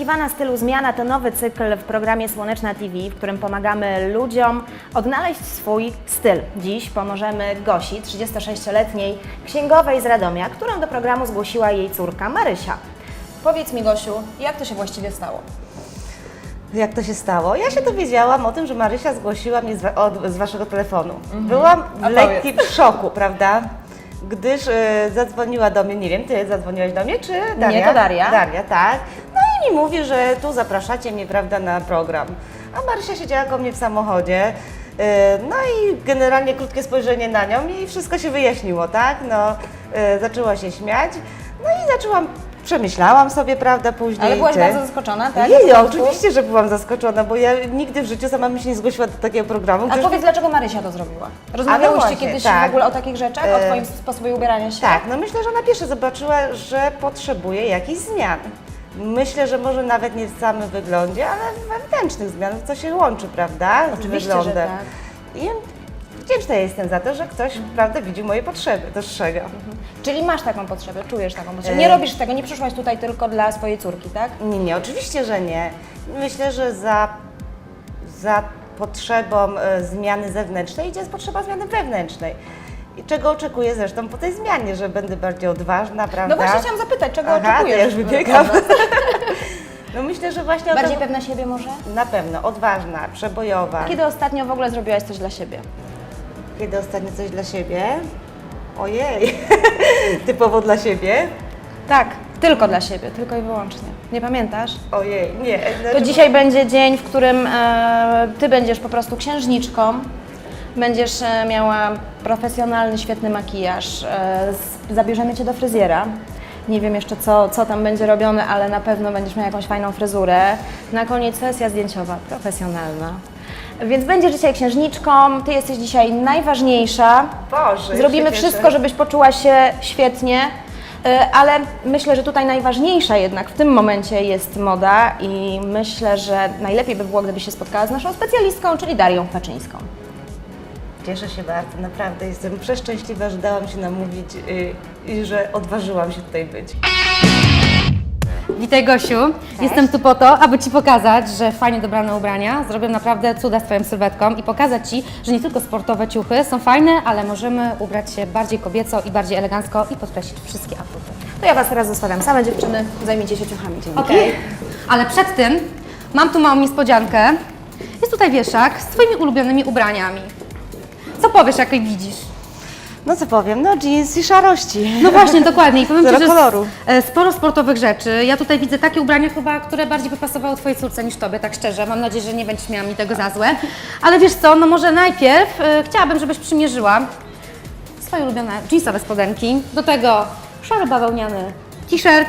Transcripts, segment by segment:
Nieoczekiwana stylu zmiana to nowy cykl w programie Słoneczna TV, w którym pomagamy ludziom odnaleźć swój styl. Dziś pomożemy Gosi, 36-letniej księgowej z Radomia, którą do programu zgłosiła jej córka Marysia. Powiedz mi, Gosiu, jak to się właściwie stało? Jak to się stało? Ja się dowiedziałam o tym, że Marysia zgłosiła mnie z, wa- od, z waszego telefonu. Byłam w lekkim szoku, prawda? Gdyż e, zadzwoniła do mnie, nie wiem, ty zadzwoniłaś do mnie, czy Daria? to Daria. Daria, tak. No i mi mówi, że tu zapraszacie mnie, prawda, na program. A Marysia siedziała koło mnie w samochodzie. e, No i generalnie krótkie spojrzenie na nią i wszystko się wyjaśniło, tak? No, e, zaczęła się śmiać. No i zaczęłam, przemyślałam sobie, prawda, później. Ale byłaś bardzo zaskoczona, tak? Jej, początku? oczywiście, że byłam zaskoczona, bo ja nigdy w życiu sama bym się nie zgłosiła do takiego programu. A gdyż- powiedz, dlaczego Marysia to zrobiła? Rozmawiałyście właśnie, kiedyś tak. w ogóle o takich rzeczach, o E, Twoim sposobie ubierania się? Tak, no myślę, że ona pierwsze zobaczyła, że potrzebuje jakichś zmian. Myślę, że może nawet nie w samym wyglądzie, ale wewnętrznych zmian, w co się łączy, prawda? z Oczywiście, że wyglądem. tak. I wdzięczna jestem za to, że ktoś, prawda, widzi moje potrzeby, dostrzega. Czyli masz taką potrzebę, czujesz taką potrzebę. E. Nie robisz tego, nie przyszłaś tutaj tylko dla swojej córki, tak? Nie, nie, oczywiście, że nie. Myślę, że za, za potrzebą e, zmiany zewnętrznej idzie potrzeba zmiany wewnętrznej. I czego oczekuję zresztą po tej zmianie, że będę bardziej odważna, prawda? No właśnie chciałam zapytać, czego Aha, to oczekujesz? ja już wybiegam. od nas? No myślę, że właśnie Bardziej pewna siebie może? Na pewno, odważna, przebojowa. Kiedy ostatnio w ogóle zrobiłaś coś dla siebie? Kiedy ostatnio coś dla siebie? Ojej, typowo dla siebie? Tak, tylko dla siebie, tylko i wyłącznie. Nie pamiętasz? Ojej, nie. To znaczy- dzisiaj będzie dzień, w którym e, Ty będziesz po prostu księżniczką, będziesz e, miała profesjonalny, świetny makijaż, e, zabierzemy Cię do fryzjera. Nie wiem jeszcze, co, co tam będzie robione, ale na pewno będziesz miała jakąś fajną fryzurę. Na koniec sesja zdjęciowa, profesjonalna. Więc będziesz dzisiaj księżniczką, Ty jesteś dzisiaj najważniejsza. Boże, Zrobimy wszystko, cieszę. żebyś poczuła się świetnie, y, ale myślę, że tutaj najważniejsza jednak w tym momencie jest moda i myślę, że najlepiej by było, gdybyś się spotkała z naszą specjalistką, czyli Darią Paczyńską. Cieszę się bardzo, naprawdę jestem przeszczęśliwa, że dałam się namówić y, i że odważyłam się tutaj być. Witaj Gosiu, jestem tu po to, aby Ci pokazać, że fajnie dobrane ubrania zrobią naprawdę cuda z Twoją sylwetką i pokazać Ci, że nie tylko sportowe ciuchy są fajne, ale możemy ubrać się bardziej kobieco i bardziej elegancko i podkreślić wszystkie atuty. To ja Was teraz zostawiam same dziewczyny, zajmijcie się ciuchami. Dzięki. Okej, ale przed tym mam tu małą niespodziankę. Jest tutaj wieszak z Twoimi ulubionymi ubraniami. Co powiesz, jak je widzisz? No co powiem, no jeans i szarości. No właśnie, dokładnie. I powiem Ci, Zero że jest, koloru. e, sporo sportowych rzeczy. Ja tutaj widzę takie ubrania chyba, które bardziej by pasowały Twojej córce niż Tobie, tak szczerze. Mam nadzieję, że nie będziesz miała mi tego za złe. Ale wiesz co, no może najpierw e, chciałabym, żebyś przymierzyła swoje ulubione jeansowe spodenki, do tego szary bawełniany t-shirt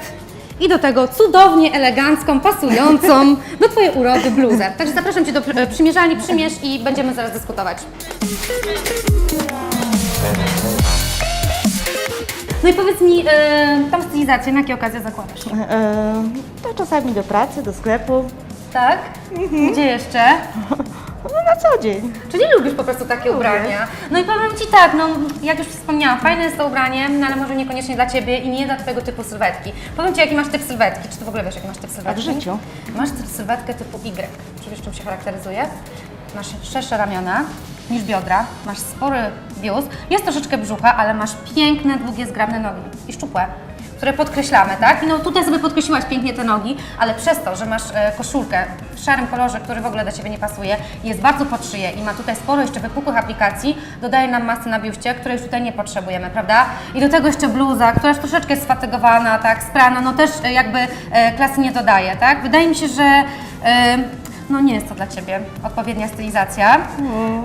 i do tego cudownie elegancką, pasującą do Twojej urody bluzę. Także zapraszam Cię do pr- e, przymierzalni, przymierz i będziemy zaraz dyskutować. No i powiedz mi, e, tą stylizację na jakie okazje zakładasz? E, to czasami do pracy, do sklepu, Tak? Gdzie jeszcze? na co dzień. Czyli lubisz po prostu takie ubrania? No i powiem Ci tak, no jak już wspomniałam, fajne jest to ubranie, no ale może niekoniecznie dla Ciebie i nie dla Twojego typu sylwetki. Powiem Ci, jaki masz typ sylwetki, czy Ty w ogóle wiesz, jaki masz typ sylwetki? w życiu. Masz typ sylwetkę typu Y. Czy wiesz, czym się charakteryzuje? Masz szersze ramiona niż biodra, masz spory biust, jest troszeczkę brzucha, ale masz piękne, długie, zgrabne nogi i szczupłe które podkreślamy, tak? I no tutaj sobie podkreśliłaś pięknie te nogi, ale przez to, że masz e, koszulkę w szarym kolorze, który w ogóle do Ciebie nie pasuje, jest bardzo pod szyję i ma tutaj sporo jeszcze wypukłych aplikacji, dodaje nam masy na biuście, której już tutaj nie potrzebujemy, prawda? I do tego jeszcze bluza, która już troszeczkę jest sfatygowana, tak, sprana, no też e, jakby e, klasy nie dodaje, tak? Wydaje mi się, że e, no nie jest to dla Ciebie odpowiednia stylizacja.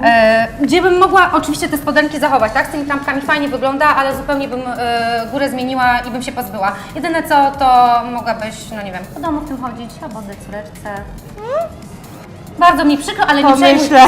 E, gdzie bym mogła oczywiście te spodenki zachować, tak? Z tymi trampkami fajnie wygląda, ale zupełnie bym e, górę zmieniła i bym się pozbyła. Jedyne co, to mogłabyś, no nie wiem, po domu w tym chodzić, albo oddać córeczce. Bardzo mi przykro, ale nie przejmuj, Pomyślę.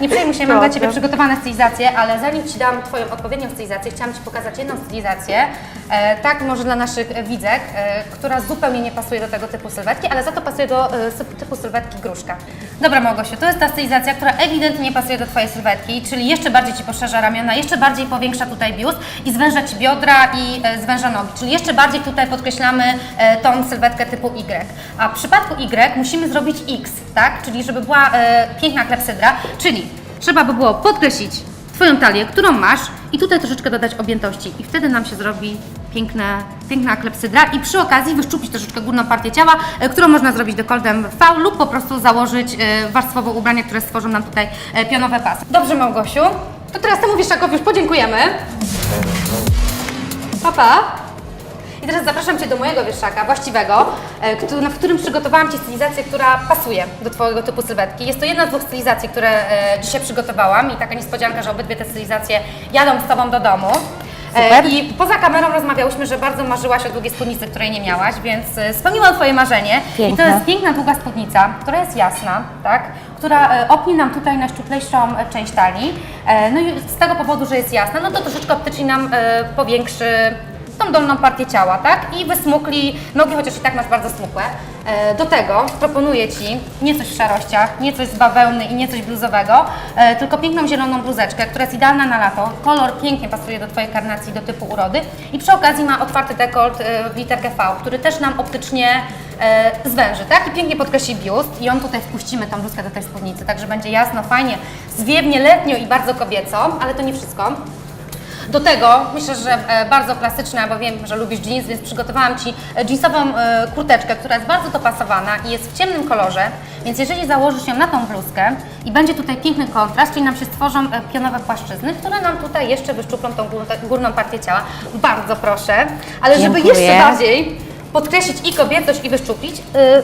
nie przejmuj się, mam dla Ciebie przygotowane stylizacje, ale zanim Ci dam Twoją odpowiednią stylizację, chciałam Ci pokazać jedną stylizację, e, tak może dla naszych widzek, e, która zupełnie nie pasuje do tego typu sylwetki, ale za to pasuje do e, typu sylwetki gruszka. Dobra Małgosiu, to jest ta stylizacja, która ewidentnie nie pasuje do Twojej sylwetki, czyli jeszcze bardziej Ci poszerza ramiona, jeszcze bardziej powiększa tutaj biust i zwęża Ci biodra i e, zwęża nogi, czyli jeszcze bardziej tutaj podkreślamy e, tą sylwetkę typu Y. A w przypadku Y musimy zrobić X, tak? Czyli żeby była e, piękna klepsydra, czyli trzeba by było podkreślić Twoją talię, którą masz i tutaj troszeczkę dodać objętości i wtedy nam się zrobi piękne, piękna klepsydra i przy okazji wyszczupić troszeczkę górną partię ciała, e, którą można zrobić dekoltem V lub po prostu założyć e, warstwowo ubrania, które stworzą nam tutaj e, pionowe pasy. Dobrze Małgosiu, to teraz temu wieszakowi już podziękujemy. Papa. I teraz zapraszam Cię do mojego wieszaka, właściwego, e, w którym przygotowałam Ci stylizację, która pasuje do Twojego typu sylwetki. Jest to jedna z dwóch stylizacji, które e, dzisiaj przygotowałam i taka niespodzianka, że obydwie te stylizacje jadą z Tobą do domu. E, Super. I poza kamerą rozmawiałyśmy, że bardzo marzyłaś o długiej spódnicy, której nie miałaś, więc spełniłam Twoje marzenie. I to Piękna. jest piękna, długa spódnica, która jest jasna, tak? która opnie nam tutaj najszczuplejszą część talii. No i z tego powodu, że jest jasna, no to troszeczkę optycznie nam powiększy tą dolną partię ciała, tak? I wysmukli nogi, chociaż i tak masz bardzo smukłe. E, Do tego proponuję Ci nie coś w szarościach, nie coś z bawełny i nie coś bluzowego, e, tylko piękną zieloną bluzeczkę, która jest idealna na lato. Kolor pięknie pasuje do Twojej karnacji, do typu urody i przy okazji ma otwarty dekolt e, w literkę V, który też nam optycznie zwęży, tak? I pięknie podkreśli biust i on tutaj wpuścimy tą bluzkę do tej spódnicy, także będzie jasno, fajnie, zwiewnie, letnio i bardzo kobieco, ale to nie wszystko. Do tego myślę, że e, bardzo klasyczna, bo wiem, że lubisz jeans, więc przygotowałam Ci e, jeansową e, kurteczkę, która jest bardzo dopasowana i jest w ciemnym kolorze, więc jeżeli założysz ją na tą bluzkę i będzie tutaj piękny kontrast, czyli nam się stworzą pionowe płaszczyzny, które nam tutaj jeszcze wyszczuplą tą górną- partię ciała. Bardzo proszę, ale żeby Dziękuję. jeszcze bardziej podkreślić i kobiecość i wyszczuplić,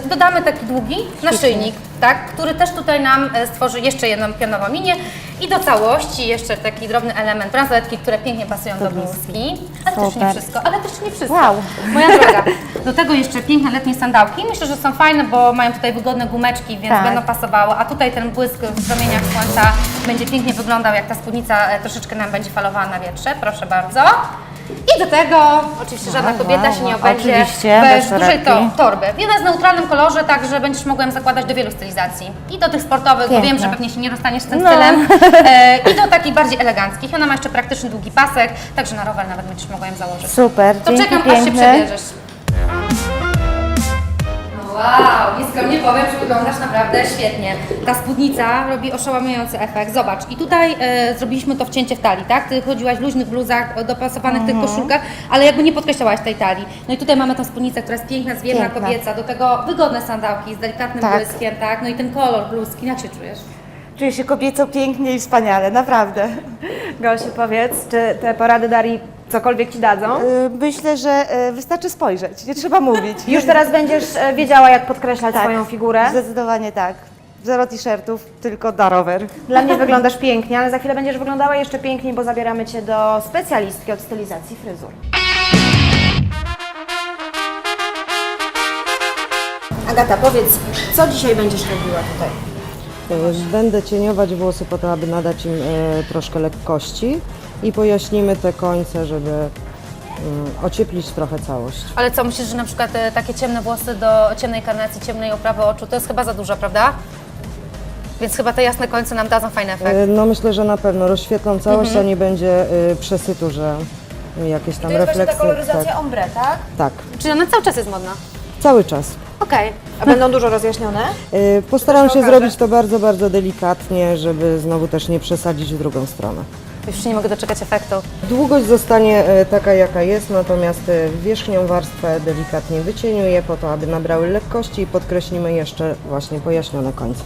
dodamy taki długi naszyjnik, tak, który też tutaj nam stworzy jeszcze jedną pionową linię i do całości jeszcze taki drobny element bransoletki, które pięknie pasują do bluzki. Ale też nie Super. wszystko, ale też nie wszystko. Wow. Moja droga. Do tego jeszcze piękne letnie sandałki. Myślę, że są fajne, bo mają tutaj wygodne gumeczki, więc Tak. będą pasowały. A tutaj ten błysk w promieniach słońca będzie pięknie wyglądał, jak ta spódnica e, troszeczkę nam będzie falowała na wietrze. Proszę bardzo. I do tego, oczywiście żadna kobieta się nie obędzie Oczywiście, bez bez dużej to, torebki. torby. Jedna w neutralnym kolorze, także będziesz mogła ją zakładać do wielu stylizacji. I do tych sportowych, bo wiem, że pewnie się nie rozstaniesz z tym No. stylem. E, I do takich bardziej eleganckich. Ona ma jeszcze praktyczny długi pasek, także na rower nawet będziesz mogła ją założyć. Super, To dzięki czekam, aż się piękne. przebierzesz. Wow, nieskromnie powiem, że wyglądasz naprawdę świetnie. Ta spódnica robi oszałamiający efekt. Zobacz, i tutaj e, zrobiliśmy to wcięcie w talii, tak? Ty chodziłaś w luźnych bluzach, e, dopasowanych Mhm. tych koszulkach, ale jakby nie podkreślałaś tej talii. No i tutaj mamy tą spódnicę, która jest piękna, zwiewna, Piękna. kobieca, do tego wygodne sandałki z delikatnym Tak. błyskiem, tak? No i ten kolor bluzki, jak się czujesz? Czuję się kobieco pięknie i wspaniale, naprawdę. Gosiu, powiedz, czy te porady Darii cokolwiek Ci dadzą? Y, Myślę, że y, wystarczy spojrzeć, nie trzeba mówić. Już teraz będziesz e, wiedziała, jak podkreślać Tak. swoją figurę. Zdecydowanie tak. Zero t-shirtów, tylko da rower. Dla mnie wyglądasz pięknie, ale za chwilę będziesz wyglądała jeszcze piękniej, bo zabieramy Cię do specjalistki od stylizacji fryzur. Agata, powiedz, co dzisiaj będziesz robiła tutaj? E, Będę cieniować włosy po to, aby nadać im e, troszkę lekkości i pojaśnimy te końce, żeby mm, ocieplić trochę całość. Ale co, myślisz, że na przykład e, takie ciemne włosy do ciemnej karnacji, ciemnej oprawy oczu, to jest chyba za dużo, prawda? Więc chyba te jasne końce nam dadzą fajny efekt. E, No myślę, że na pewno rozświetlą całość, a nie będzie e, przesytu, że jakieś tam refleksy. Tak, ombre, tak? tak, Czyli ona cały czas jest modna. cały czas. Okej. A będą dużo rozjaśnione? Postaram się okaże. zrobić to bardzo, bardzo delikatnie, żeby znowu też nie przesadzić w drugą stronę. Już się nie mogę doczekać efektu. Długość zostanie e, taka, jaka jest, natomiast e, wierzchnią warstwę delikatnie wycieniuję po to, aby nabrały lekkości i podkreślimy jeszcze właśnie pojaśnione końce.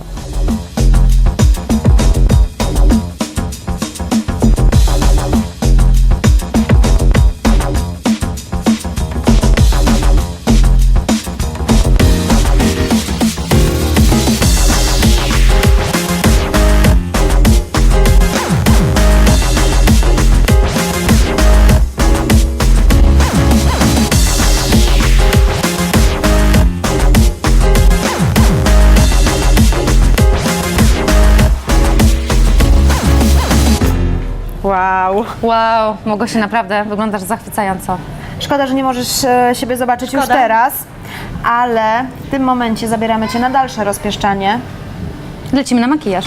Wow. Mogło się naprawdę, wyglądasz zachwycająco. Szkoda, że nie możesz e, siebie zobaczyć już Szkoda. teraz, ale w tym momencie zabieramy Cię na dalsze rozpieszczanie. Lecimy na makijaż.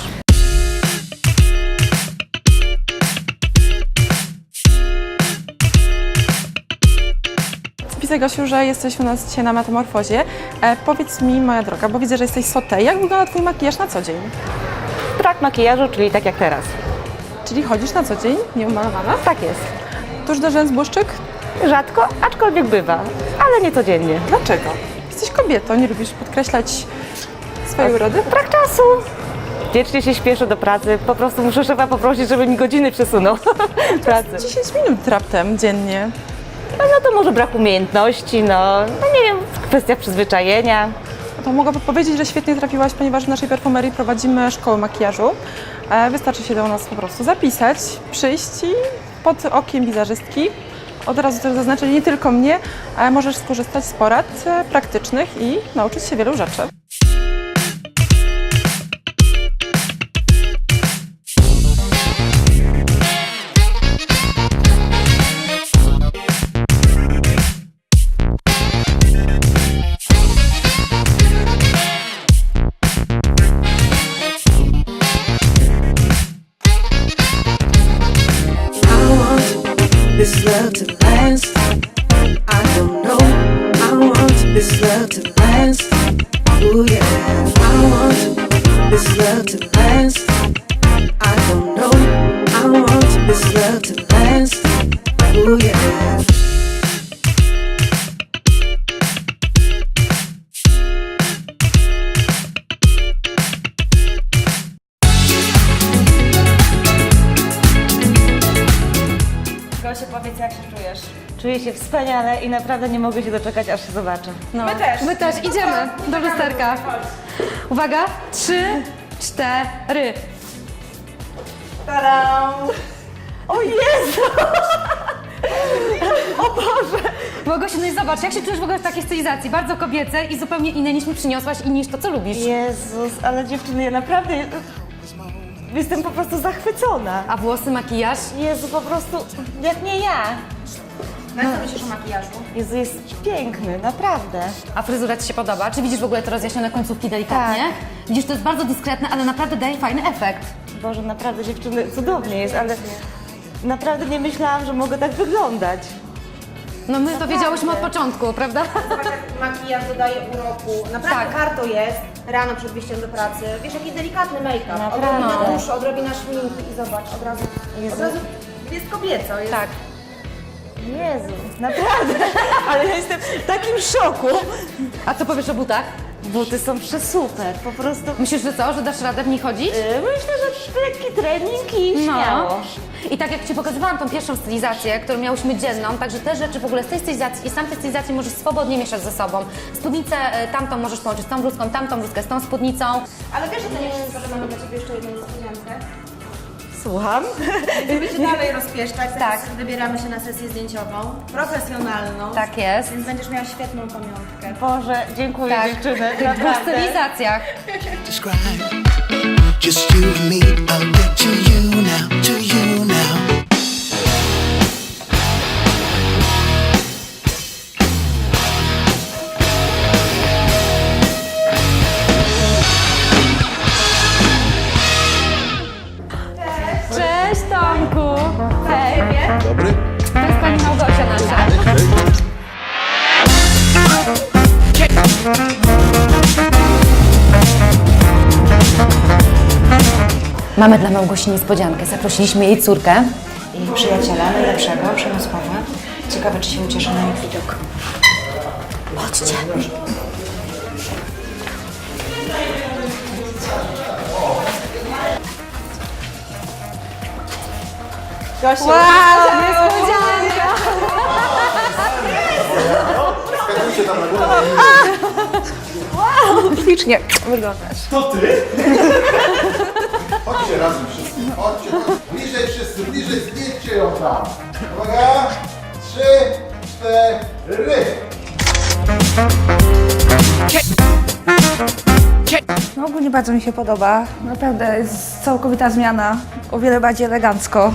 Widzę, Gosiu, że jesteś u nas dzisiaj na metamorfozie. E, powiedz mi, moja droga, bo widzę, że jesteś sotej. Jak wygląda Twój makijaż na co dzień? Brak makijażu, czyli tak jak teraz. Czyli chodzisz na co dzień, nieumalowana? Tak jest. Tuż do rzęs błyszczyk? Rzadko, aczkolwiek bywa, ale nie codziennie. Dlaczego? Jesteś kobietą, nie lubisz podkreślać swojej urody? Brak czasu. Wiecznie się śpieszę do pracy, po prostu muszę szefa poprosić, żeby mi godziny przesunął pracy. 10 minut raptem dziennie. No, no to może brak umiejętności, no, no nie wiem, kwestia przyzwyczajenia. To mogłabym powiedzieć, że świetnie trafiłaś, ponieważ w naszej perfumerii prowadzimy szkołę makijażu. E, Wystarczy się do nas po prostu zapisać, przyjść i pod okiem wizerzystki od razu też zaznaczę, nie tylko mnie, możesz skorzystać z porad e, praktycznych i nauczyć się wielu rzeczy. Want this love to last. Ooh yeah. Gosiu, powiedz, jak się czujesz? Czuję się wspaniale i naprawdę nie mogę się doczekać, aż się zobaczę. No. My też. My też, idziemy do lusterka. Uwaga, trzy, cztery. Tadam! O Jezu! Mogosiu, no i zobacz, jak się czujesz w ogóle w takiej stylizacji? Bardzo kobiece i zupełnie inne niż mi przyniosłaś i niż to, co lubisz. Jezus, ale dziewczyny, ja naprawdę jestem po prostu zachwycona. A włosy, makijaż? Jezu, po prostu jak nie ja. No co myślisz o makijażu? Jezu, jest piękny, naprawdę. A fryzura Ci się podoba? Czy widzisz w ogóle te rozjaśnione końcówki delikatnie? Tak. Widzisz, to jest bardzo dyskretne, ale naprawdę daje fajny efekt. Boże, naprawdę dziewczyny, cudownie jest, ale naprawdę nie myślałam, że mogę tak wyglądać. No my to wiedziałyśmy od początku, prawda? Zobacz, jak makijaż dodaje uroku. Naprawdę Tak. warto jest rano przed wyjściem do pracy. Wiesz, jaki delikatny make-up. Naprawdę. Odrobina duszu, odrobina szminki i zobacz, od razu, od razu jest kobieco. Jest Tak. Jezu, naprawdę, ale ja jestem w takim szoku. A co powiesz o butach? Buty są przesuper, po prostu. Myślisz, że co, że dasz radę w nich chodzić? Yy, Myślę, że lekki trening i śmiało. I tak jak Ci pokazywałam tą pierwszą stylizację, którą miałyśmy dzienną, także te rzeczy w ogóle z tej stylizacji i sam tej stylizacji możesz swobodnie mieszać ze sobą. Spódnicę e, tamtą możesz połączyć z tą bluzką, tamtą bluzkę z tą spódnicą. Ale wiesz, że to nie wszystko, że mamy dla Ciebie jeszcze jedną niespodziankę. Słucham? Żeby się dalej rozpieszczać, tak. wybieramy się na sesję zdjęciową, profesjonalną. Tak jest. Więc będziesz miała świetną pamiątkę. Boże, dziękuję Tak. dziewczyny, W stylizacjach. Just you and me, I'll get to you now, to you Mamy dla Małgosi niespodziankę. Zaprosiliśmy jej córkę. I przyjaciela najlepszego, Przemysława. Ciekawe, czy się ucieszy na ich widok. Chodźcie. Gosiu, Niespodzianka! Skakujcie tam na górę. ślicznie wyglądasz. To ty? Chodźcie razem wszyscy. Chodźcie. Bliżej wszyscy, bliżej. Zdjęcie ją tam. Uwaga. Trzy, cztery. No ogólnie bardzo mi się podoba. Naprawdę jest całkowita zmiana. O wiele bardziej elegancko.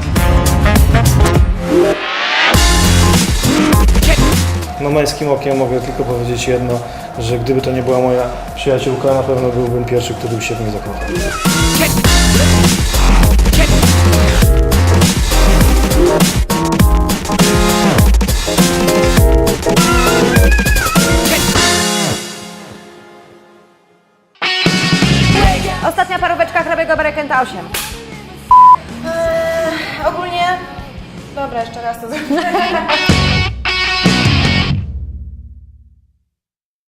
No męskim okiem mogę tylko powiedzieć jedno, że gdyby to nie była moja przyjaciółka, na pewno byłbym pierwszy, który by się w niej zakochał. Ostatnia paróweczka hrabiego Berekenta 8. Eee, ogólnie... Dobra, jeszcze raz to zrobię.